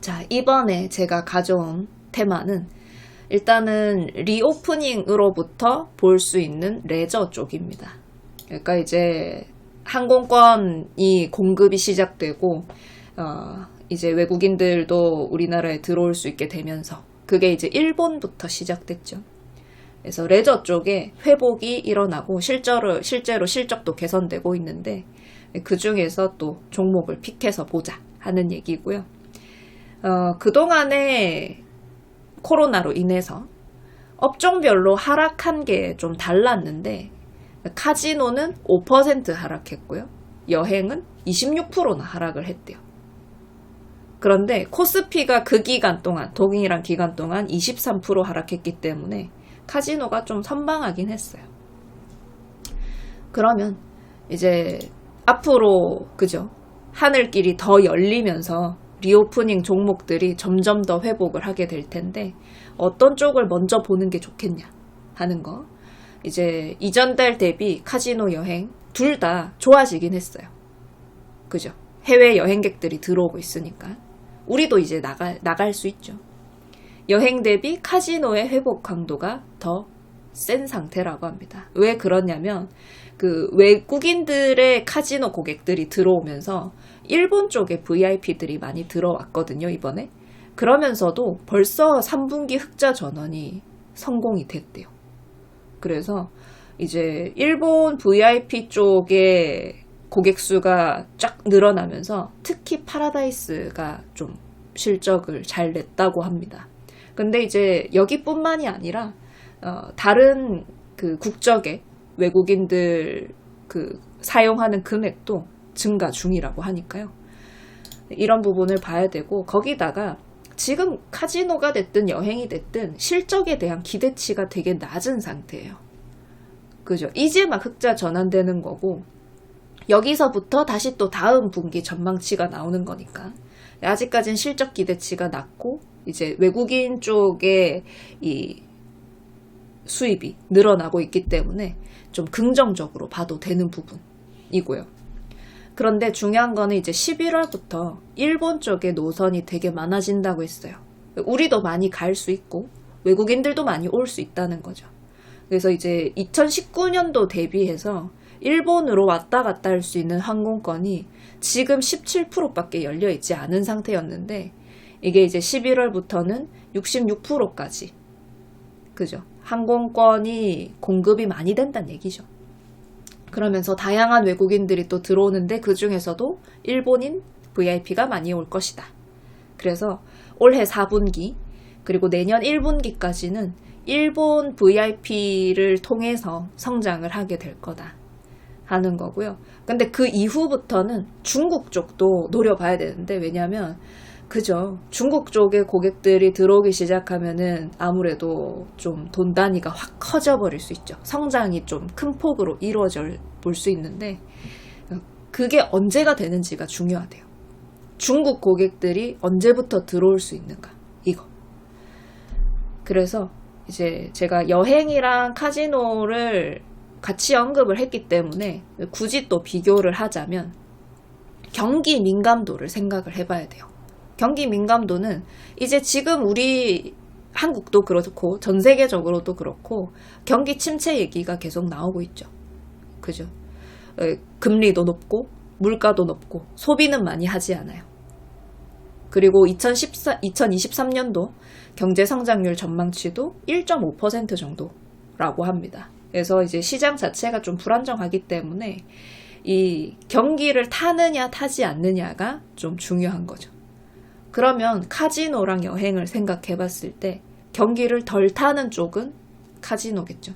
자, 이번에 제가 가져온 테마는 일단은 리오프닝으로부터 볼 수 있는 레저 쪽입니다. 그러니까 이제 항공권이 공급이 시작되고, 어, 이제 외국인들도 우리나라에 들어올 수 있게 되면서, 그게 이제 일본부터 시작됐죠. 그래서 레저 쪽에 회복이 일어나고 실제로, 실제로 실적도 개선되고 있는데, 그 중에서 또 종목을 픽해서 보자 하는 얘기고요. 어, 그동안에 코로나로 인해서 업종별로 하락한 게 좀 달랐는데 카지노는 5% 하락했고요. 여행은 26%나 하락을 했대요. 그런데 코스피가 그 기간 동안 동일한 기간 동안 23% 하락했기 때문에 카지노가 좀 선방하긴 했어요. 그러면 이제 앞으로 그죠? 하늘길이 더 열리면서 리오프닝 종목들이 점점 더 회복을 하게 될 텐데 어떤 쪽을 먼저 보는 게 좋겠냐 하는 거. 이제 이전 달 대비 카지노 여행 둘 다 좋아지긴 했어요. 그죠? 해외 여행객들이 들어오고 있으니까 우리도 이제 나갈 나갈 수 있죠. 여행 대비 카지노의 회복 강도가 더 센 상태라고 합니다. 왜 그러냐면 그 외국인들의 카지노 고객들이 들어오면서 일본 쪽에 VIP들이 많이 들어왔거든요, 이번에. 그러면서도 벌써 3분기 흑자 전환이 성공이 됐대요. 그래서 이제 일본 VIP 쪽에 고객 수가 쫙 늘어나면서 특히 파라다이스가 좀 실적을 잘 냈다고 합니다. 근데 이제 여기뿐만이 아니라 어, 다른 그 국적의 외국인들 그 사용하는 금액도 증가 중이라고 하니까요. 이런 부분을 봐야 되고 거기다가 지금 카지노가 됐든 여행이 됐든 실적에 대한 기대치가 되게 낮은 상태예요. 그죠? 이제 막 흑자 전환되는 거고 여기서부터 다시 또 다음 분기 전망치가 나오는 거니까 아직까진 실적 기대치가 낮고 이제 외국인 쪽에 이 수입이 늘어나고 있기 때문에 좀 긍정적으로 봐도 되는 부분이고요. 그런데 중요한 거는 이제 11월부터 일본 쪽에 노선이 되게 많아진다고 했어요. 우리도 많이 갈 수 있고 외국인들도 많이 올 수 있다는 거죠. 그래서 이제 2019년도 대비해서 일본으로 왔다 갔다 할 수 있는 항공권이 지금 17%밖에 열려 있지 않은 상태였는데 이게 이제 11월부터는 66%까지 그죠? 항공권이 공급이 많이 된다는 얘기죠. 그러면서 다양한 외국인들이 또 들어오는데 그 중에서도 일본인 VIP가 많이 올 것이다. 그래서 올해 4분기 그리고 내년 1분기까지는 일본 VIP를 통해서 성장을 하게 될 거다 하는 거고요. 근데 그 이후부터는 중국 쪽도 노려봐야 되는데 왜냐하면 그죠. 중국 쪽에 고객들이 들어오기 시작하면은 아무래도 좀 돈 단위가 확 커져 버릴 수 있죠. 성장이 좀 큰 폭으로 이루어져 볼 수 있는데 그게 언제가 되는지가 중요하대요. 중국 고객들이 언제부터 들어올 수 있는가 이거. 그래서 이제 제가 여행이랑 카지노를 같이 언급을 했기 때문에 굳이 또 비교를 하자면 경기 민감도를 생각을 해봐야 돼요. 경기 민감도는 이제 지금 우리 한국도 그렇고 전 세계적으로도 그렇고 경기 침체 얘기가 계속 나오고 있죠. 그죠? 금리도 높고 물가도 높고 소비는 많이 하지 않아요. 그리고 2014, 2023년도 경제 성장률 전망치도 1.5% 정도라고 합니다. 그래서 이제 시장 자체가 좀 불안정하기 때문에 이 경기를 타느냐 타지 않느냐가 좀 중요한 거죠. 그러면 카지노랑 여행을 생각해 봤을 때 경기를 덜 타는 쪽은 카지노겠죠.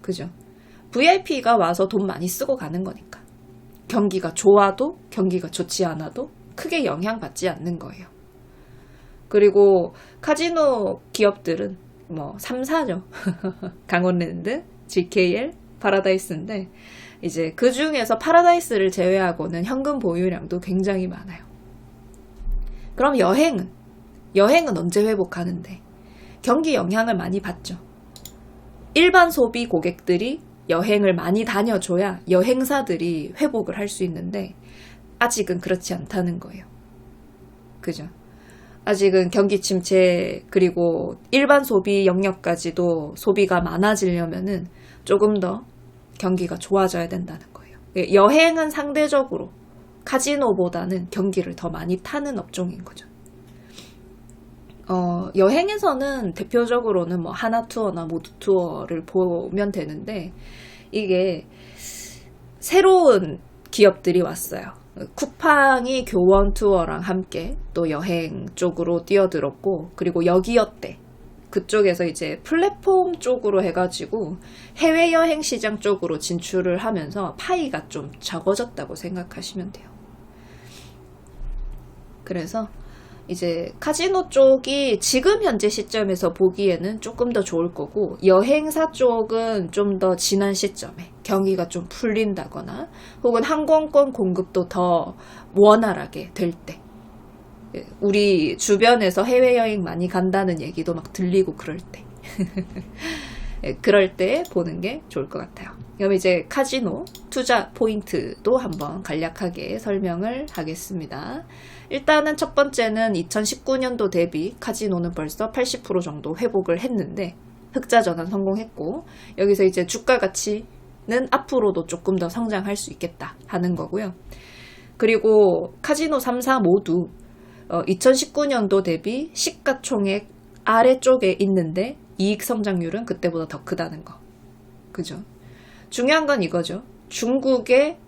그죠? VIP가 와서 돈 많이 쓰고 가는 거니까. 경기가 좋아도 경기가 좋지 않아도 크게 영향받지 않는 거예요. 그리고 카지노 기업들은 뭐 3사죠. 강원랜드, GKL, 파라다이스인데 이제 그 중에서 파라다이스를 제외하고는 현금 보유량도 굉장히 많아요. 그럼 여행은 여행은 언제 회복하는데 경기 영향을 많이 받죠. 일반 소비 고객들이 여행을 많이 다녀줘야 여행사들이 회복을 할 수 있는데 아직은 그렇지 않다는 거예요. 그죠? 아직은 경기 침체 그리고 일반 소비 영역까지도 소비가 많아지려면은 조금 더 경기가 좋아져야 된다는 거예요. 예, 여행은 상대적으로 카지노보다는 경기를 더 많이 타는 업종인 거죠. 어, 여행에서는 대표적으로는 뭐 하나 투어나 모두 투어를 보면 되는데 이게 새로운 기업들이 왔어요. 쿠팡이 교원 투어랑 함께 또 여행 쪽으로 뛰어들었고 그리고 여기어때 그쪽에서 이제 플랫폼 쪽으로 해가지고 해외여행 시장 쪽으로 진출을 하면서 파이가 좀 적어졌다고 생각하시면 돼요. 그래서 이제 카지노 쪽이 지금 현재 시점에서 보기에는 조금 더 좋을 거고 여행사 쪽은 좀 더 지난 시점에 경기가 좀 풀린다거나 혹은 항공권 공급도 더 원활하게 될 때. 예, 우리 주변에서 해외여행 많이 간다는 얘기도 막 들리고 그럴 때. 예, 그럴 때 보는 게 좋을 것 같아요. 그럼 이제 카지노 투자 포인트도 한번 간략하게 설명을 하겠습니다. 일단은 첫 번째는 2019년도 대비 카지노는 벌써 80% 정도 회복을 했는데 흑자 전환 성공했고 여기서 이제 주가 가치는 앞으로도 조금 더 성장할 수 있겠다 하는 거고요. 그리고 카지노 3사 모두 2019년도 대비 시가총액 아래쪽에 있는데 이익 성장률은 그때보다 더 크다는 거. 그죠? 중요한 건 이거죠. 중국의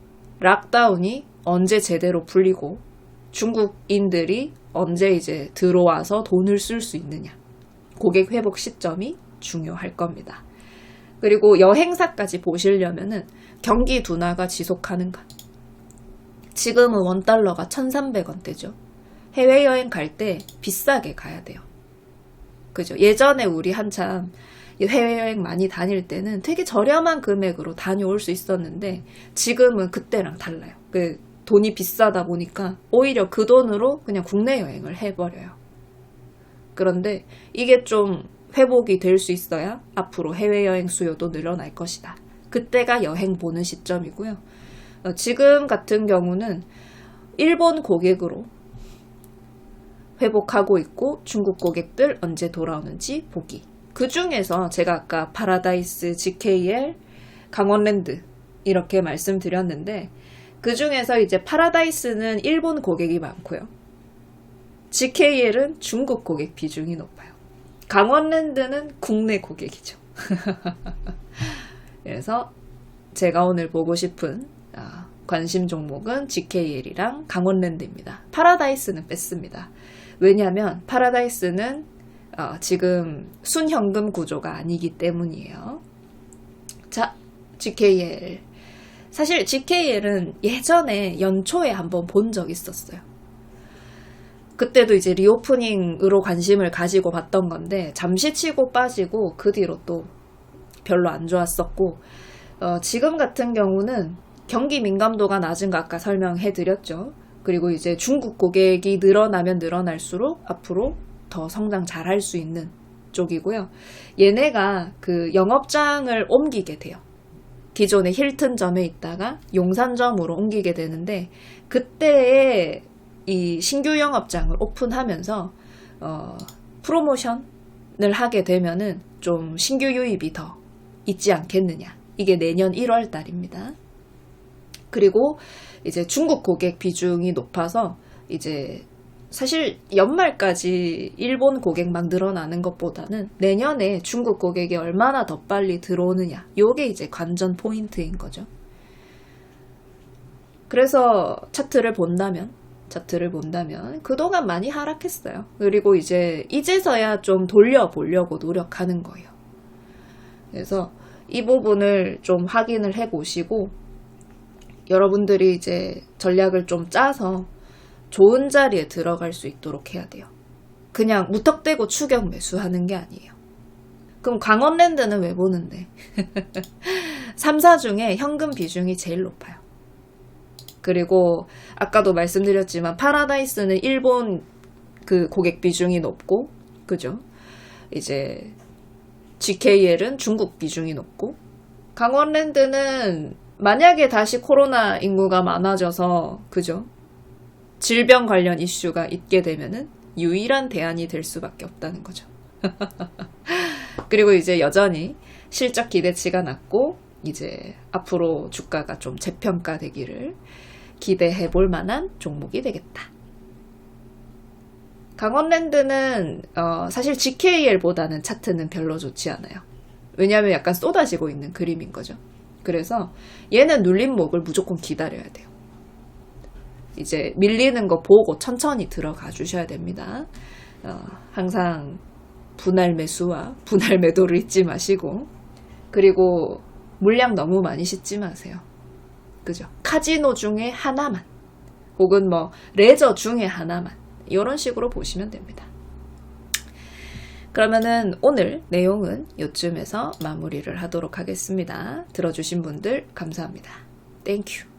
락다운이 언제 제대로 풀리고 중국인들이 언제 이제 들어와서 돈을 쓸 수 있느냐. 고객 회복 시점이 중요할 겁니다. 그리고 여행사까지 보시려면은 경기 둔화가 지속하는가. 지금은 원달러가 1,300원대죠. 해외여행 갈 때 비싸게 가야 돼요. 그죠? 예전에 우리 한참 해외여행 많이 다닐 때는 되게 저렴한 금액으로 다녀올 수 있었는데 지금은 그때랑 달라요. 그 돈이 비싸다 보니까 오히려 그 돈으로 그냥 국내 여행을 해버려요. 그런데 이게 좀 회복이 될 수 있어야 앞으로 해외여행 수요도 늘어날 것이다. 그때가 여행 보는 시점이고요. 어, 지금 같은 경우는 일본 고객으로 회복하고 있고 중국 고객들 언제 돌아오는지 보기. 그 중에서 제가 아까 파라다이스, GKL, 강원랜드 이렇게 말씀드렸는데 그 중에서 이제 파라다이스는 일본 고객이 많고요. GKL은 중국 고객 비중이 높아요. 강원랜드는 국내 고객이죠. 그래서 제가 오늘 보고 싶은 아, 관심 종목은 GKL이랑 강원랜드입니다. 파라다이스는 뺐습니다. 왜냐하면 파라다이스는 어, 지금 순현금 구조가 아니기 때문이에요. 자, GKL. 사실 GKL은 예전에 연초에 한번 본 적 있었어요. 그때도 이제 리오프닝으로 관심을 가지고 봤던 건데 잠시 치고 빠지고 그 뒤로 또 별로 안 좋았었고 어, 지금 같은 경우는 경기 민감도가 낮은 거 아까 설명해 드렸죠. 그리고 이제 중국 고객이 늘어나면 늘어날수록 앞으로 더 성장 잘할 수 있는 쪽이고요. 얘네가 그 영업장을 옮기게 돼요. 기존의 힐튼점에 있다가 용산점으로 옮기게 되는데 그때에 이 신규 영업장을 오픈하면서 어, 프로모션을 하게 되면은 좀 신규 유입이 더 있지 않겠느냐. 이게 내년 1월 달입니다. 그리고 이제 중국 고객 비중이 높아서 이제 사실 연말까지 일본 고객만 늘어나는 것보다는 내년에 중국 고객이 얼마나 더 빨리 들어오느냐. 요게 이제 관전 포인트인 거죠. 그래서 차트를 본다면, 차트를 본다면 그동안 많이 하락했어요. 그리고 이제 이제서야 좀 돌려보려고 노력하는 거예요. 그래서 이 부분을 좀 확인을 해 보시고 여러분들이 이제 전략을 좀 짜서 좋은 자리에 들어갈 수 있도록 해야 돼요. 그냥 무턱대고 추격 매수하는 게 아니에요. 그럼 강원랜드는 왜 보는데? 3사 중에 현금 비중이 제일 높아요. 그리고 아까도 말씀드렸지만 파라다이스는 일본 그 고객 비중이 높고, 그죠? 이제 GKL은 중국 비중이 높고, 강원랜드는 만약에 다시 코로나 인구가 많아져서, 그죠? 질병 관련 이슈가 있게 되면은 유일한 대안이 될 수밖에 없다는 거죠. 그리고 이제 여전히 실적 기대치가 낮고 이제 앞으로 주가가 좀 재평가되기를 기대해 볼 만한 종목이 되겠다. 강원랜드는 어, 사실 GKL보다는 차트는 별로 좋지 않아요. 왜냐하면 약간 쏟아지고 있는 그림인 거죠. 그래서 얘는 눌림목을 무조건 기다려야 돼요. 이제 밀리는 거 보고 천천히 들어가 주셔야 됩니다. 어, 항상 분할 매수와 분할 매도를 잊지 마시고 그리고 물량 너무 많이 씻지 마세요. 그죠? 카지노 중에 하나만 혹은 뭐 레저 중에 하나만 이런 식으로 보시면 됩니다. 그러면은 오늘 내용은 요쯤에서 마무리를 하도록 하겠습니다. 들어주신 분들 감사합니다. 땡큐.